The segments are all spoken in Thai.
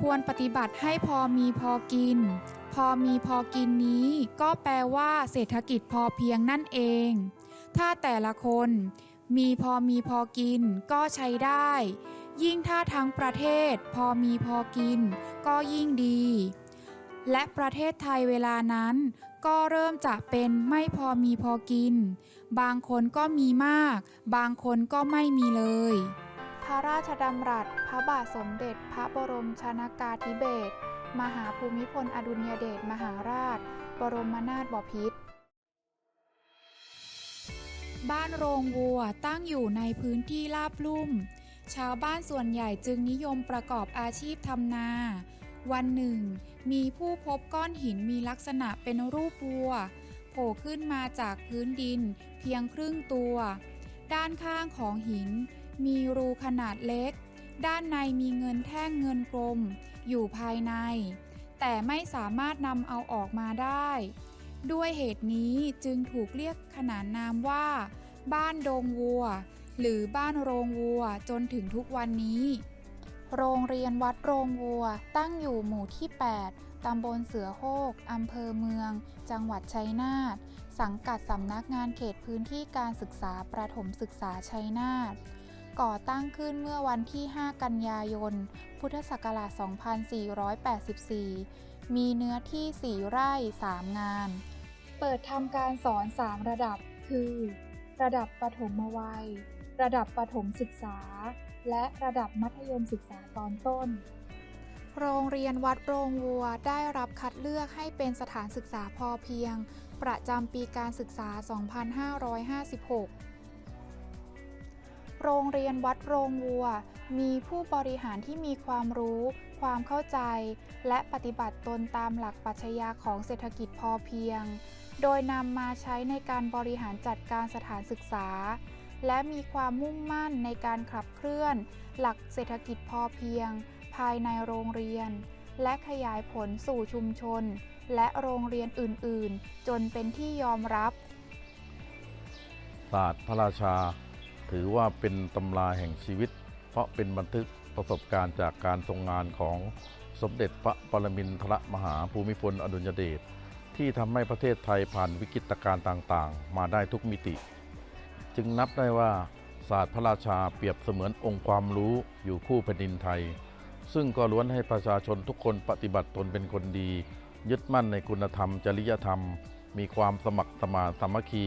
ควรปฏิบัติให้พอมีพอกิน พอมีพอกินนี้ ก็แปลว่าเศรษฐกิจพอเพียงนั่นเอง ถ้าแต่ละคน มีพอมีพอกินก็ใช้ได้ ยิ่งถ้าทั้งประเทศ พอมีพอกิน ก็ยิ่งดี และประเทศไทยเวลานั้น ก็เริ่มจะเป็นไม่พอมีพอกิน บางคนก็มีมาก บางคนก็ไม่มีเลย ระราชดำรัส พระบาทสมเด็จ พระบรมชนากาธิเบศร มหาภูมิพลอดุลยเดชมหาราช บรมนาถบพิตร บ้านโรงวัวตั้งอยู่ในพื้นที่ราบลุ่ม ชาวบ้านส่วนใหญ่จึงนิยมประกอบอาชีพทำนา วันหนึ่ง มีผู้พบก้อนหินมีลักษณะเป็นรูปวัว โผล่ขึ้นมาจากพื้นดินเพียงครึ่งตัว ด้านข้างของหิน มีรูขนาดเล็ก ด้านในมีเงินแท่งเงินกลม อยู่ภายใน แต่ไม่สามารถนำเอาออกมาได้ ด้วยเหตุนี้จึงถูกเรียกขนานนามว่า บ้านโดงวัว หรือบ้านโรงวัวจนถึงทุกวันนี้ โรงเรียนวัดโรงวัวตั้งอยู่หมู่ที่ 8 ตำบลเสือโฮกอำเภอเมือง จังหวัดชัยนาทสังกัดสำนักงานเขตพื้นที่การศึกษาประถมศึกษาชัยนาท ก่อตั้งขึ้นเมื่อวันที่ 5 กันยายน พุทธศักราช 2484 มีเนื้อที่ 4 ไร่ 3 งาน เปิดทำการสอน 3 ระดับ คือ ระดับประถมวัย ระดับประถมศึกษา และระดับมัธยมศึกษาตอนต้น โรงเรียนวัดโรงวัวได้รับคัดเลือกให้เป็นสถานศึกษาพอเพียง ประจำปีการศึกษา 2556 โรงเรียนวัดโรงวัว มีผู้บริหารที่มีความรู้ ความเข้าใจ และปฏิบัติตนตามหลักปรัชญาของเศรษฐกิจพอเพียง โดยนำมาใช้ในการบริหารจัดการสถานศึกษา และมีความมุ่งมั่นในการขับเคลื่อน หลักเศรษฐกิจพอเพียง ภายในโรงเรียน และขยายผลสู่ชุมชน และโรงเรียนอื่น ๆ จนเป็นที่ยอมรับศาสตร์พระราชา ถือว่าเป็นตำราแห่งชีวิต เพราะเป็นบันทึกประสบการณ์จากการทรงงานของสมเด็จพระปรมินทรมหาภูมิพลอดุลยเดชที่ทำให้ประเทศไทยผ่านวิกฤตการณ์ต่างๆ มาได้ทุกมิติ จึงนับได้ว่าศาสตร์พระราชาเปรียบเสมือนองค์ความรู้อยู่คู่แผ่นดินไทย ซึ่งก็ล้วนให้ประชาชนทุกคนปฏิบัติตนเป็นคนดี ยึดมั่นในคุณธรรม จริยธรรม มีความสมัครสมานสามัคคี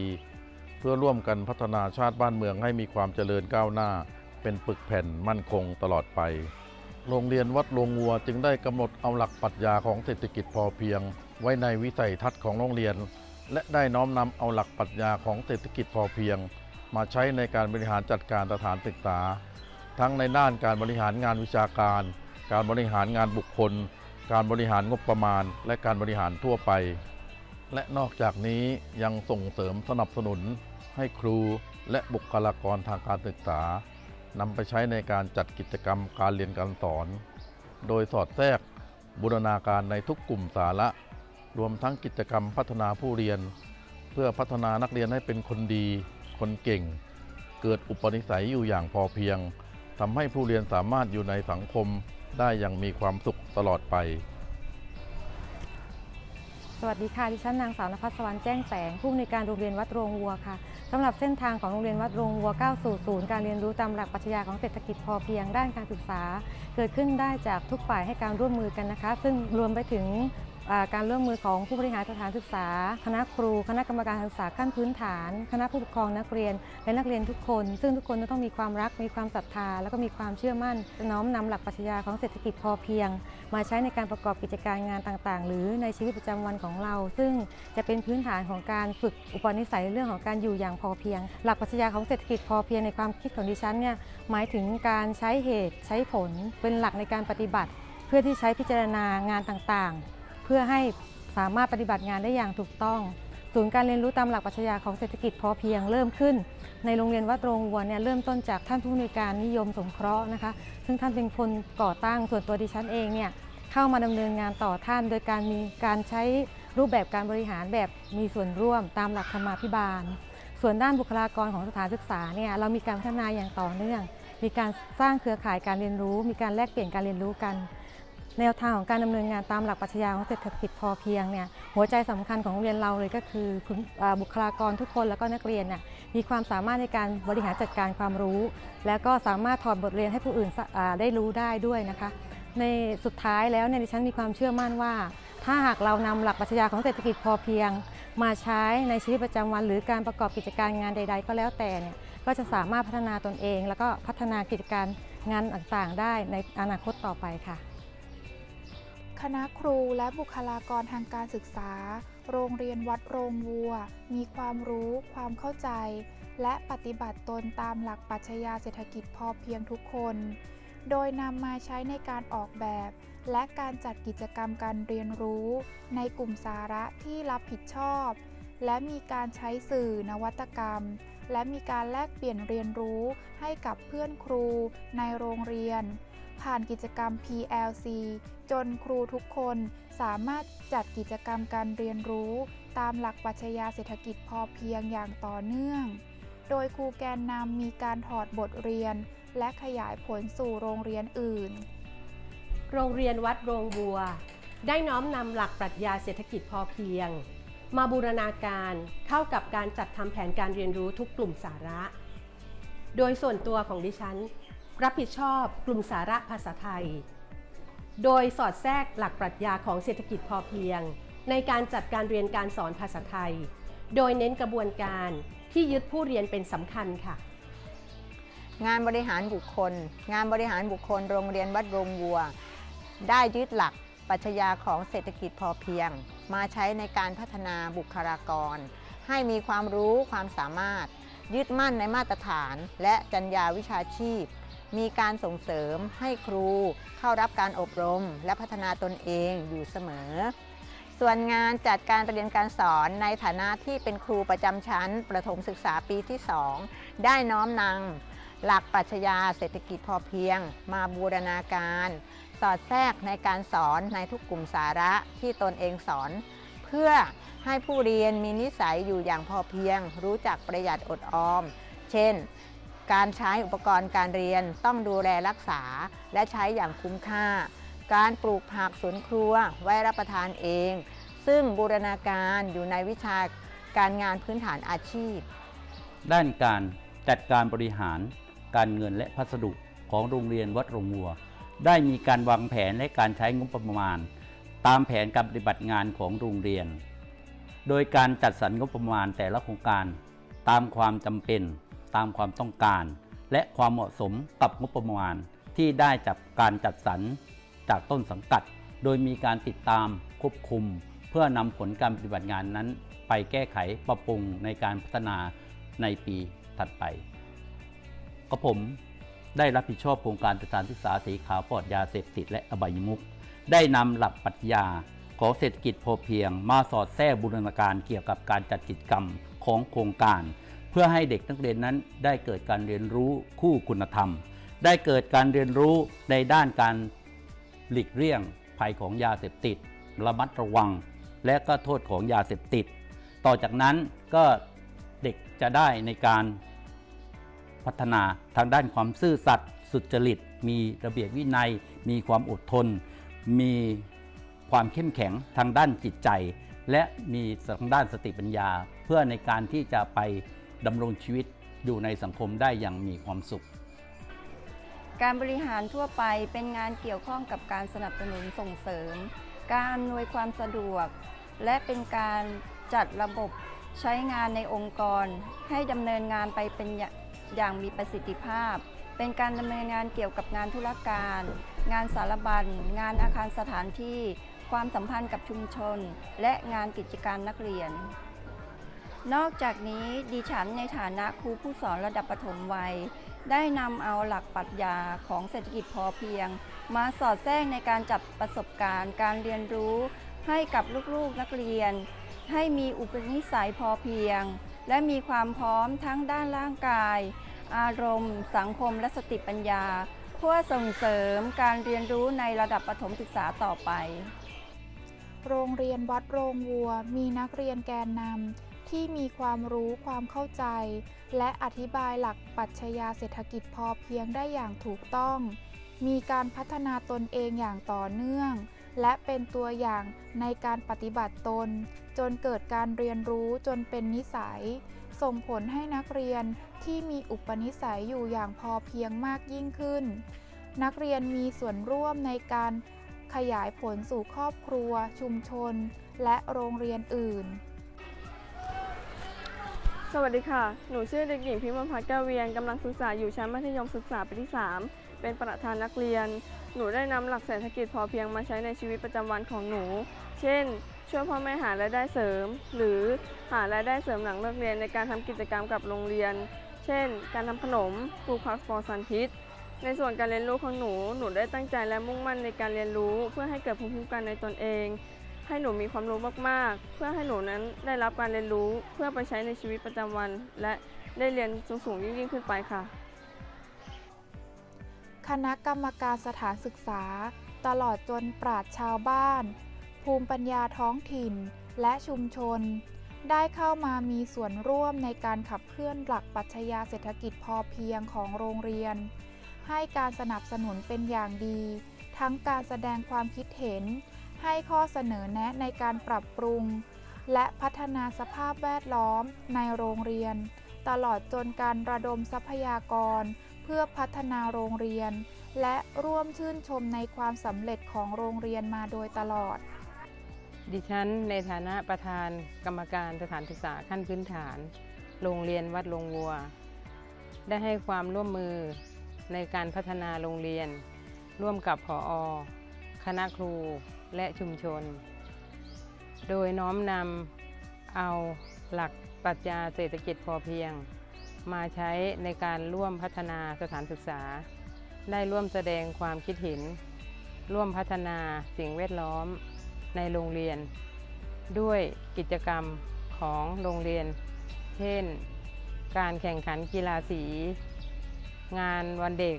พื่อร่วมกันพัฒนาชาติบ้านเมืองให้มีความเจริญก้าวหน้า เป็นปึกแผ่นมั่นคงตลอดไป โรงเรียนวัดโรงวัวจึงได้กำหนดเอาหลักปรัชญาของเศรษฐกิจพอเพียง ไว้ในวิสัยทัศน์ของโรงเรียน และได้น้อมนำเอาหลักปรัชญาของเศรษฐกิจพอเพียง มาใช้ในการบริหารจัดการสถานศึกษา ทั้งในด้านการบริหารงานวิชาการ การบริหารงานบุคคล การบริหารงบประมาณ และการบริหารทั่วไปและนอกจากนี้ยังส่งเสริมสนับสนุน ให้ครูและบุคลากรทางการศึกษานำไปใช้ในการจัดกิจกรรมการเรียนการสอน โดยสอดแทรกบูรณาการในทุกกลุ่มสาระ รวมทั้งกิจกรรมพัฒนาผู้เรียน เพื่อพัฒนานักเรียนให้เป็นคนดี คนเก่ง เกิดอุปนิสัยอยู่อย่างพอเพียงทำให้ผู้เรียนสามารถอยู่ในสังคมได้อย่างมีความสุขตลอดไป วัสดีค่ะดิฉันนางสาวนภัสวรรค์แจ้งแสงผู้อำนวยการโรงเรียนวัดโรงวัวค่ะสำหรับเส้นทางของโรงเรียนวัดโรงวัวก้าวสู่ศูนย์การเรียนรู้ตามหลักปรัชญาของเศรษฐกิจพอเพียงด้านการศึกษา เกิดขึ้นได้จากทุกฝ่ายให้การร่วมมือกันนะคะ ซึ่งรวมไปถึง การร่วมมือของผู้บริหารสถานศึกษา คณะครู คณะกรรมการศึกษาขั้นพื้นฐาน คณะผู้ปกครองนักเรียน และนักเรียนทุกคน ซึ่งทุกคนต้องมีความรัก มีความศรัทธา แล้วก็มีความเชื่อมั่น น้อมนำหลักปรัชญาของเศรษฐกิจพอเพียง มาใช้ในการประกอบกิจการงานต่างๆ หรือในชีวิตประจำวันของเรา ซึ่งจะเป็นพื้นฐานของการฝึกอุปนิสัยเรื่องของการอยู่อย่างพอเพียง หลักปรัชญาของเศรษฐกิจพอเพียงในความคิดของดิฉันเนี่ยหมายถึงการใช้เหตุใช้ผล เป็นหลักในการปฏิบัติ เพื่อที่ใช้พิจารณางานต่างๆ เพื่อให้สามารถปฏิบัติงานได้อย่างถูกต้อง ศูนย์การเรียนรู้ตามหลักปรัชญาของเศรษฐกิจพอเพียงเริ่มขึ้น ในโรงเรียนวัดโรงวัวเนี่ยเริ่มต้นจากท่านผู้อำนวยการนิยมสงเคราะห์นะคะ ซึ่งท่านเป็นคนก่อตั้งส่วนตัวดิฉันเองเนี่ยเข้ามาดำเนินงานต่อท่าน โดยการมีการใช้รูปแบบการบริหารแบบมีส่วนร่วมตามหลักธรรมาภิบาล ส่วนด้านบุคลากรของสถานศึกษาเนี่ยเรามีการพัฒนาอย่างต่อเนื่อง มีการสร้างเครือข่ายการเรียนรู้ มีการแลกเปลี่ยนการเรียนรู้กัน แนวทางของการดำเนินงานตามหลักปรัชญาของเศรษฐกิจพอเพียงเนี่ยหัวใจสำคัญของโรงเรียนเราเลยก็คือบุคลากรทุกคนแล้วก็นักเรียนน่ยมีความสามารถในการบริหารจัดการความรู้ แล้วก็สามารถถอดบทเรียนให้ผู้อื่นได้รู้ได้ด้วยนะคะ ในสุดท้ายแล้วเนี่ยดิฉันมีความเชื่อมั่นว่า ถ้าหากเรานำหลักปรัชญาของเศรษฐกิจพอเพียง มาใช้ในชีวิตประจำวัน หรือการประกอบกิจการงานใด ๆ ก็แล้วแต่เนี่ยก็จะสามารถพัฒนาตนเอง แล้วก็พัฒนากิจการงานต่างๆ ได้ในอนาคตต่อไปค่ะ คณะครูและบุคลากรทางการศึกษา โรงเรียนวัดโรงวัว มีความรู้ ความเข้าใจ และปฏิบัติตนตามหลักปรัชญาเศรษฐกิจพอเพียงทุกคน โดยนำมาใช้ในการออกแบบ และการจัดกิจกรรมการเรียนรู้ ในกลุ่มสาระที่รับผิดชอบ และมีการใช้สื่อนวัตกรรม และมีการแลกเปลี่ยนเรียนรู้ให้กับเพื่อนครูในโรงเรียน ผ่านกิจกรรม PLC จนครูทุกคนสามารถจัดกิจกรรมการเรียนรู้ ตามหลักปรัชญาเศรษฐกิจพอเพียงอย่างต่อเนื่อง โดยครูแกนนำมีการถอดบทเรียน และขยายผลสู่โรงเรียนอื่น โรงเรียนวัดโรงบัว ได้น้อมนำหลักปรัชญาเศรษฐกิจพอเพียง มาบูรณาการเข้ากับการจัดทำแผนการเรียนรู้ทุกกลุ่มสาระ โดยส่วนตัวของดิฉัน รับผิดชอบกลุ่มสาระภาษาไทย โดยสอดแทรกหลักปรัชญาของเศรษฐกิจพอเพียง ในการจัดการเรียนการสอนภาษาไทย โดยเน้นกระบวนการที่ยึดผู้เรียนเป็นสำคัญค่ะ งานบริหารบุคคล งานบริหารบุคคลโรงเรียนวัดโรงวัว ได้ยึดหลักปรัชญาของเศรษฐกิจพอเพียง มาใช้ในการพัฒนาบุคลากร ให้มีความรู้ความสามารถ ยึดมั่นในมาตรฐาน และจรรยาวิชาชีพ มีการส่งเสริมให้ครูเข้ารับการอบรม และพัฒนาตนเองอยู่เสมอ ส่วนงานจัดการเรียนการสอนในฐานะที่เป็นครูประจำชั้น ประถมศึกษาปีที่ 2 ได้น้อมนำหลักปรัชญาเศรษฐกิจพอเพียง มาบูรณาการ สอดแทรกในการสอนในทุกกลุ่มสาระที่ตนเองสอน เพื่อให้ผู้เรียนมีนิสัยอยู่อย่างพอเพียง รู้จักประหยัดอดออม เช่น การใช้อุปกรณ์การเรียนต้องดูแลรักษา และใช้อย่างคุ้มค่า การปลูกผักสวนครัวไว้รับประทานเอง ซึ่งบูรณาการอยู่ในวิชาการงานพื้นฐานอาชีพ ด้านการจัดการบริหาร การเงินและพัสดุของโรงเรียนวัดโรงวัว ได้มีการวางแผนและการใช้งบประมาณ ตามแผนการปฏิบัติงานของโรงเรียน โดยการจัดสรรงบประมาณแต่ละโครงการตามความจำเป็น ตามความต้องการ และความเหมาะสมกับงบประมาณที่ได้จากการจัดสรรจากต้นสังกัด โดยมีการติดตามควบคุม เพื่อนำผลการปฏิบัติงานนั้น ไปแก้ไขปรับปรุงในการพัฒนาในปีถัดไปก็ผมได้รับผิดชอบโครงการสถานศึกษาสีขาวปลอดยาเสพติดและอบายมุขได้นำหลักปรัชญาของเศรษฐกิจพอเพียง มาสอดแทรกบูรณาการเกี่ยวกับการจัดกิจกรรมของโครงการ พื่อให้เด็กนักเรียนนั้นได้เกิดการเรียนรู้คู่คุณธรรม ได้เกิดการเรียนรู้ในด้านการหลีกเลี่ยงภัยของยาเสพติด ระมัดระวัง และก็โทษของยาเสพติด ต่อจากนั้นก็เด็กจะได้ในการพัฒนาทางด้านความซื่อสัตย์สุจริต มีระเบียบวินัย มีความอดทน มีความเข้มแข็งทางด้านจิตใจ และมีทางด้านสติปัญญา เพื่อในการที่จะไป ดำรงชีวิตอยู่ในสังคมได้อย่างมีความสุข การบริหารทั่วไปเป็นงานเกี่ยวข้องกับการสนับสนุนส่งเสริม การอำนวยความสะดวก และเป็นการจัดระบบใช้งานในองค์กร ให้ดำเนินงานไปเป็นอย่างมีประสิทธิภาพ เป็นการดำเนินงานเกี่ยวกับงานธุรการ งานสารบัญ งานอาคารสถานที่ ความสัมพันธ์กับชุมชน และงานกิจการนักเรียน นอกจากนี้ดิฉันในฐานะครูผู้สอนระดับประถมวัย ได้นำเอาหลักปรัชญาของเศรษฐกิจพอเพียง มาสอดแทรกในการจัดประสบการณ์ การเรียนรู้ให้กับลูกๆนักเรียน ให้มีอุปนิสัยพอเพียง และมีความพร้อมทั้งด้านร่างกาย อารมณ์ สังคมและสติปัญญา เพื่อส่งเสริมการเรียนรู้ในระดับประถมศึกษาต่อไป โรงเรียนวัดโรงวัวมีนักเรียนแกนนำ ที่มีความรู้ความเข้าใจ และอธิบายหลักปรัชญาเศรษฐกิจพอเพียงได้อย่างถูกต้อง มีการพัฒนาตนเองอย่างต่อเนื่อง และเป็นตัวอย่างในการปฏิบัติตน จนเกิดการเรียนรู้จนเป็นนิสัย ส่งผลให้นักเรียนที่มีอุปนิสัยอยู่อย่างพอเพียงมากยิ่งขึ้น นักเรียนมีส่วนร่วมในการขยายผลสู่ครอบครัว ชุมชน และโรงเรียนอื่น สวัสดีค่ะ หนูชื่อเด็กหญิงพิมพ์พัฒน์แก้วเวียนกำลังศึกษาอยู่ชั้นมัธยมศึกษาปีที่ 3 เป็นประธานนักเรียน หนูได้นำหลักเศรษฐกิจพอเพียงมาใช้ในชีวิตประจำวันของหนู เช่น ช่วยพ่อแม่หารายได้เสริม หรือหารายได้เสริมหลังเลิกเรียนในการทำกิจกรรมกับโรงเรียน เช่น การทำขนม ปลูกผักปลอดสารพิษ ในส่วนการเรียนรู้ของหนู หนูได้ตั้งใจและมุ่งมั่นในการเรียนรู้ เพื่อให้เกิดภูมิคุ้มกันในตนเอง ให้หนูมีความรู้มากๆ เพื่อให้หนูนั้นได้รับการเรียนรู้เพื่อไปใช้ในชีวิตประจำวัน และได้เรียนสูงๆยิ่งๆขึ้นไปค่ะ คณะกรรมการสถานศึกษา ตลอดจนปราชญ์ชาวบ้าน ภูมิปัญญาท้องถิ่น และชุมชน ได้เข้ามามีส่วนร่วมในการขับเคลื่อนหลักปรัชญาเศรษฐกิจพอเพียงของโรงเรียน ให้การสนับสนุนเป็นอย่างดี ทั้งการแสดงความคิดเห็น ให้ข้อเสนอแนะในการปรับปรุง และพัฒนาสภาพแวดล้อมในโรงเรียน ตลอดจนการระดมทรัพยากร เพื่อพัฒนาโรงเรียน และร่วมชื่นชมในความสำเร็จของโรงเรียนมาโดยตลอด ดิฉันในฐานะประธานกรรมการสถานศึกษาขั้นพื้นฐาน โรงเรียนวัดลงวัว ได้ให้ความร่วมมือในการพัฒนาโรงเรียน ร่วมกับผอคณะครู และชุมชน โดยน้อมนำเอาหลักปรัชญาเศรษฐกิจพอเพียง มาใช้ในการร่วมพัฒนาสถานศึกษา ได้ร่วมแสดงความคิดเห็น ร่วมพัฒนาสิ่งแวดล้อมในโรงเรียน ด้วยกิจกรรมของโรงเรียน เช่น การแข่งขันกีฬาสี งานวันเด็ก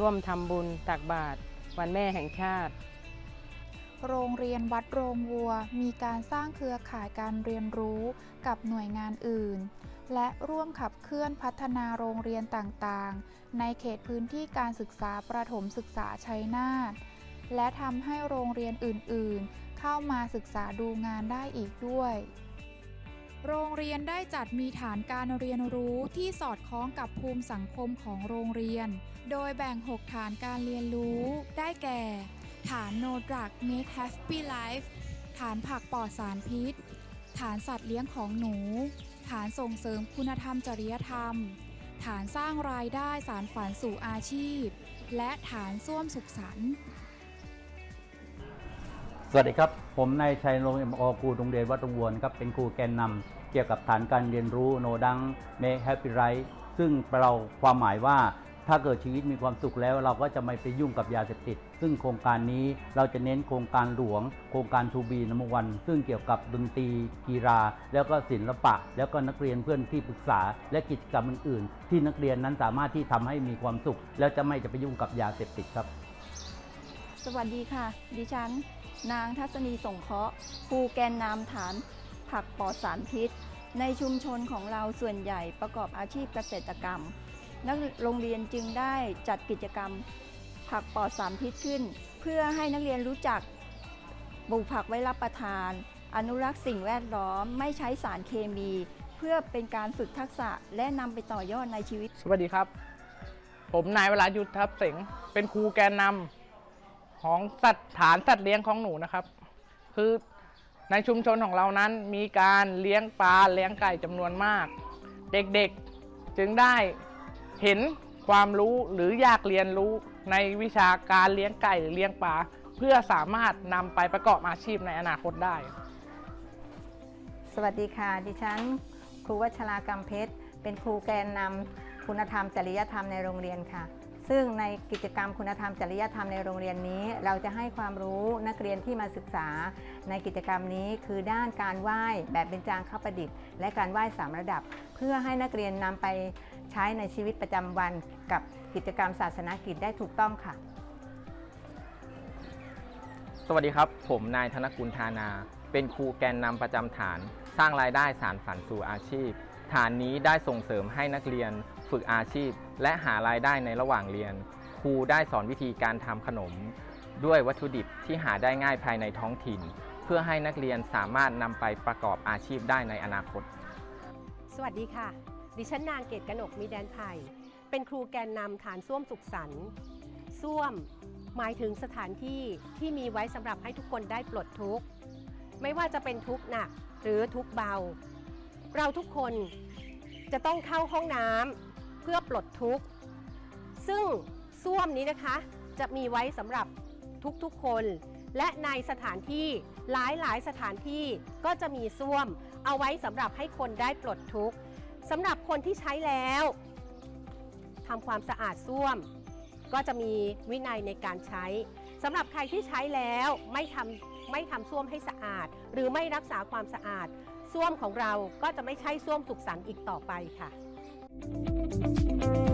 ร่วมทำบุญตักบาตรวันแม่แห่งชาติ โรงเรียนวัดโรงวัว มีการสร้างเครือข่ายการเรียนรู้กับหน่วยงานอื่น และร่วมขับเคลื่อนพัฒนาโรงเรียนต่างๆ ในเขตพื้นที่การศึกษาประถมศึกษาชัยนาทและทำให้โรงเรียนอื่นๆ เข้ามาศึกษาดูงานได้อีกด้วยโรงเรียนได้จัดมีฐานการเรียนรู้ที่สอดคล้องกับภูมิสังคมของโรงเรียน โดยแบ่ง 6 ฐานการเรียนรู้ ได้แก่ ฐาน No Drug Make Happy Life ฐานผักปลอดสารพิษ ฐานสัตว์เลี้ยงของหนู ฐานส่งเสริมคุณธรรมจริยธรรม ฐานสร้างรายได้สารฝันสู่อาชีพ และฐานส้วมสุขสันต์สวัสดีครับ ผมนายชัยรงค์เอ็มอครูโรงเรียนวัดตรงวนครับ เป็นครูแกนนำเกี่ยวกับฐานการเรียนรู้โนดังเมคแฮปปี้ไรซึ่งเราความหมายว่าถ้าเกิดชีวิตมีความสุขแล้วเราก็จะไม่ไปยุ่งกับยาเสพติด ซึ่งโครงการนี้เราจะเน้นโครงการหลวง โครงการทูบีนมวัน ซึ่งเกี่ยวกับดนตรีกีฬา แล้วก็ศิลปะ แล้วก็นักเรียนเพื่อนที่ปรึกษา และกิจกรรมอื่นๆ ที่นักเรียนนั้นสามารถที่ทำให้มีความสุข แล้วจะไม่จะไปยุ่งกับยาเสพติดครับ สวัสดีค่ะ ดิฉัน นางทัศนีสงเคราะห์ครูแกนนำฐาน ผักปลอดสารพิษ ในชุมชนของเราส่วนใหญ่ประกอบอาชีพเกษตรกรรมนักโรงเรียนจึงได้จัดกิจกรรม ผักปลอดสารพิษขึ้น เพื่อให้นักเรียนรู้จักปลูกผักไว้รับประทาน อนุรักษ์สิ่งแวดล้อมไม่ใช้สารเคมี เพื่อเป็นการฝึกทักษะและนำไปต่อยอดในชีวิต สวัสดีครับ ผมนายวรายุทธทัพเสงเป็นครูแกนนำของสัตว์ฐานสัตว์เลี้ยงของหนูนะครับ คือในชุมชนของเรานั้นมีการเลี้ยงปลาเลี้ยงไก่จำนวนมาก เด็กๆจึงได้เห็นความรู้หรืออยากเรียนรู้ ในวิชาการเลี้ยงไก่หรือเลี้ยงปลาเพื่อสามารถนำไปประกอบอาชีพในอนาคตได้ สวัสดีค่ะ ดิฉัน ครูวัชรากำเพชร เป็นครูแกนนำคุณธรรมจริยธรรมในโรงเรียนค่ะ ซึ่งในกิจกรรมคุณธรรมจริยธรรมในโรงเรียนนี้ เราจะให้ความรู้นักเรียนที่มาศึกษา ในกิจกรรมนี้คือด้านการไหว้แบบเป็นจางข้าประดิษฐ์ และการไหว้สามระดับ เพื่อให้นักเรียนนำไปใช้ในชีวิตประจำวันกับกิจกรรมศาสนกิจได้ถูกต้องค่ะ สวัสดีครับ ผมนายธนกุลธานา เป็นครูแกนนำประจำฐาน สร้างรายได้สารฝันสู่อาชีพ ฐานนี้ได้ส่งเสริมให้นักเรียน ฝึกอาชีพ และหารายได้ในระหว่างเรียน ครูได้สอนวิธีการทำขนม ด้วยวัตถุดิบที่หาได้ง่ายภายในท้องถิ่น เพื่อให้นักเรียนสามารถนำไปประกอบอาชีพได้ในอนาคต สวัสดีค่ะ ดิฉันนางเกตกนกมีแดนไผ่เป็นครูแกนนำฐานส้วมสุขสันต์ส้วมหมายถึงสถานที่ที่มีไว้สำหรับให้ทุกคนได้ปลดทุกข์ ไม่ว่าจะเป็นทุกข์หนักหรือทุกข์เบา เราทุกคนจะต้องเข้าห้องน้ำ เพื่อปลดทุกข์ ซึ่งส้วมนี้นะคะ จะมีไว้สำหรับทุกๆคน และในสถานที่หลายๆ สถานที่ก็จะมีส้วม เอาไว้สำหรับให้คนได้ปลดทุกข์สำหรับคนที่ใช้แล้วทำความสะอาดส้วม ก็จะมีวินัยในการใช้สำหรับใครที่ใช้แล้วไม่ทำไม่ทำส้วมให้สะอาด หรือไม่รักษาความสะอาดส้วมของเราก็จะไม่ใช่ส้วมสุขสันต์อีกต่อไปค่ะ Thank you.